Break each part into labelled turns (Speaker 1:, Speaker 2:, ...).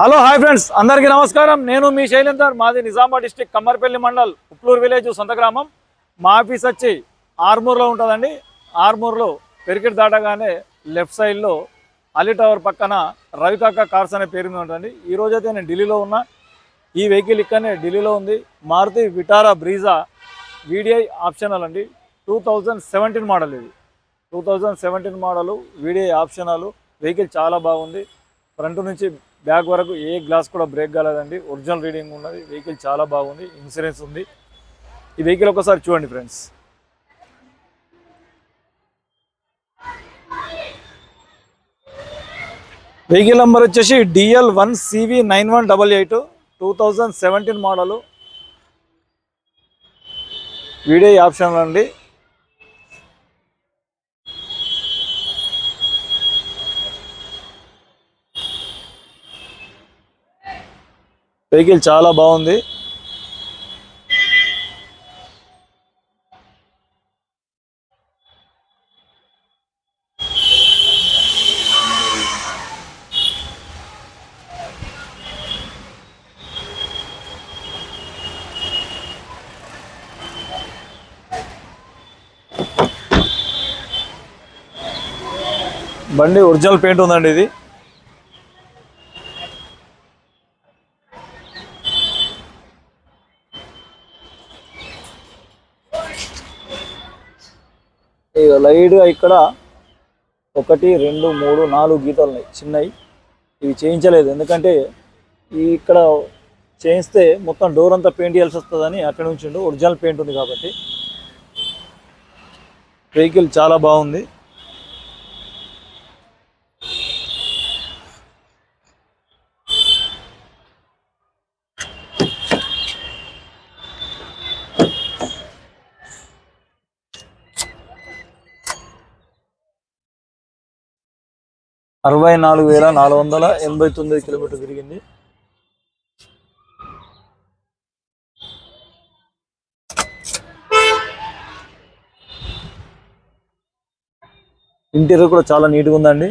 Speaker 1: Hello hi friends. అందరికీ నమస్కారం. నేను మీ శైలేందర్ మాది నిజామాబాద్ డిస్టిక్ కమ్మర్పల్లి మండల్ ఉప్లూరు విలేజ్ సొంత గ్రామం. మా ఆఫీస్ వచ్చి ఆర్మూర్లో ఉంటుందండి. ఆర్మూర్లో పెరికెట్ దాటగానే లెఫ్ట్ సైడ్లో అలీ టవర్ పక్కన రవికాక కార్స్ అనే పేరు మీద ఉంటుంది ఈ నేను ఢిల్లీలో ఉన్నా. ఈ వెహికల్ ఇక్కడనే ఢిల్లీలో ఉంది. Maruti Vitara Brezza VDI optional అండి. టూ థౌజండ్ సెవెంటీన్ మోడల్ ఇది. Two thousand seventeen model VDI optional. Vehicle చాలా బాగుంది. ఫ్రంట్ నుంచి బ్యాక్ వరకు ఏ గ్లాస్ కూడా బ్రేక్ కాలేదండి. ఒరిజినల్ రీడింగ్ ఉన్నది. వెహికల్ చాలా బాగుంది. ఇన్సూరెన్స్ ఉంది. ఈ వెహికల్ ఒకసారి చూడండి ఫ్రెండ్స్. వెహికల్ నెంబర్ వచ్చేసి DL one CV nine one double eight two thousand seventeen model video option అండి. వెహికల్ చాలా బాగుంది. బండి ఒరిజినల్ పెయింట్ ఉందండి ఇది. ఇక లైట్గా ఇక్కడ ఒకటి రెండు మూడు నాలుగు గీతలు ఉన్నాయి. చిన్నవి ఇవి చేయించలేదు. ఎందుకంటే ఈ ఇక్కడ చేయిస్తే మొత్తం డోర్ అంతా పెయింట్ చేయాల్సి వస్తుందని అక్కడ నుంచి ఒరిజినల్ పెయింట్ ఉంది కాబట్టి. వెహికల్ చాలా బాగుంది. అరవై నాలుగు వేల నాలుగు వందల ఎనభై తొమ్మిది కిలోమీటర్ తిరిగింది. ఇంటీరియర్ కూడా చాలా నీట్గా ఉందండి.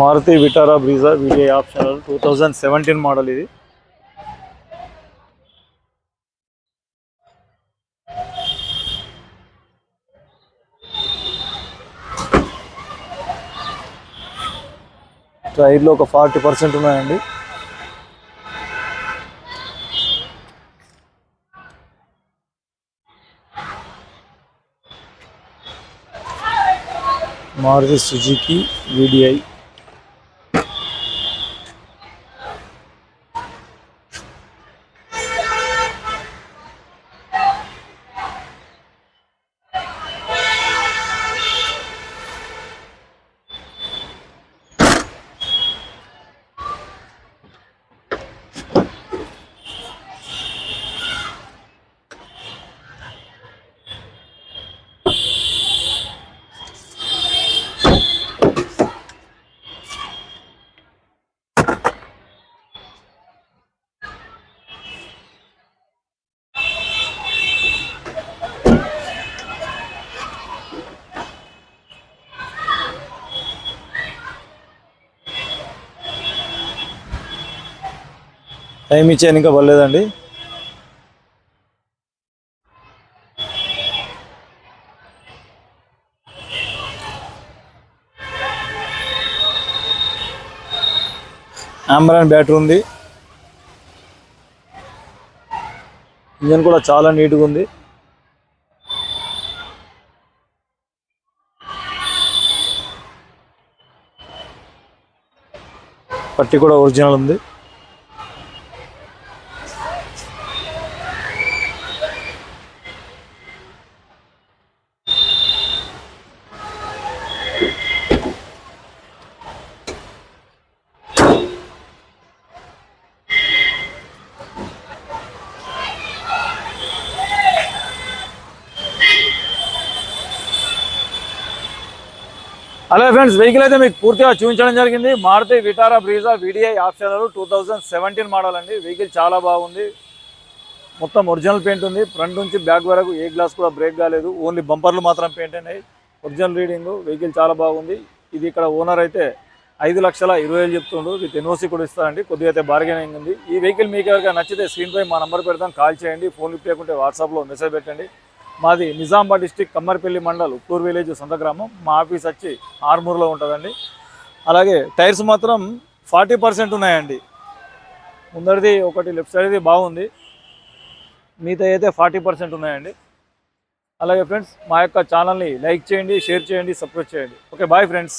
Speaker 1: Maruti Vitara Brezza video optional two thousand seventeen model ఇది. టైర్లో ఒక ఫార్టీ పర్సెంట్ ఉన్నాయండి. మారుతి సుజుకి వీడిఐ టైం ఇచ్చాను ఇంకా పర్లేదండి. ఆంబరాన్ బ్యాటరీ ఉంది. ఇంజన్ కూడా చాలా నీట్గా ఉంది. పట్టి కూడా ఒరిజినల్ ఉంది. హలో ఫ్రెండ్స్ వెహికల్ అయితే మీకు పూర్తిగా చూపించడం జరిగింది. మారుతి విటారా బ్రీజా విడిఐ ఆఫ్ సెలర్ టూ థౌజండ్ సెవెంటీన్ మోడల్ అండి. వెహికల్ చాలా బాగుంది. మొత్తం ఒరిజినల్ పెయింట్ ఉంది. ఫ్రంట్ నుంచి బ్యాక్ వరకు ఏ గ్లాస్ కూడా బ్రేక్ కాలేదు. ఓన్లీ బంపర్లు మాత్రం పెయింట్ అయినాయి. ఒరిజినల్ రీడింగ్ వెహికల్ చాలా బాగుంది. ఇది ఇక్కడ ఓనర్ అయితే ఐదు లక్షల ఇరవై వేలు చెప్తుండు. విత్ ఎన్ఓసి కూడా ఇస్తారండి కొద్దిగా అయితే బార్గెనింగ్ ఉంది. ఈ వెహికల్ మీకు ఎవరికైనా నచ్చితే స్క్రీన్పై మా నంబర్ పెడతాం కాల్ చేయండి. ఫోన్ లిఫ్ట్ చేయకుంటే వాట్సాప్లో మెసేజ్ పెట్టండి. మాది నిజామాబాద్ డిస్టిక్ కమ్మర్పల్లి మండల్ ఉప్పూర్ విలేజ్ సొంత గ్రామం. మా ఆఫీస్ వచ్చి ఆర్మూర్లో ఉంటుందండి. అలాగే టైర్స్ మాత్రం ఫార్టీ పర్సెంట్ ఉన్నాయండి. ముందరిది ఒకటి లెఫ్ట్ సైడ్ది బాగుంది. మిగతా అయితే ఫార్టీ పర్సెంట్ ఉన్నాయండి. అలాగే ఫ్రెండ్స్ మా యొక్క ఛానల్ని లైక్ చేయండి షేర్ చేయండి సపోర్ట్ చేయండి. Okay bye friends.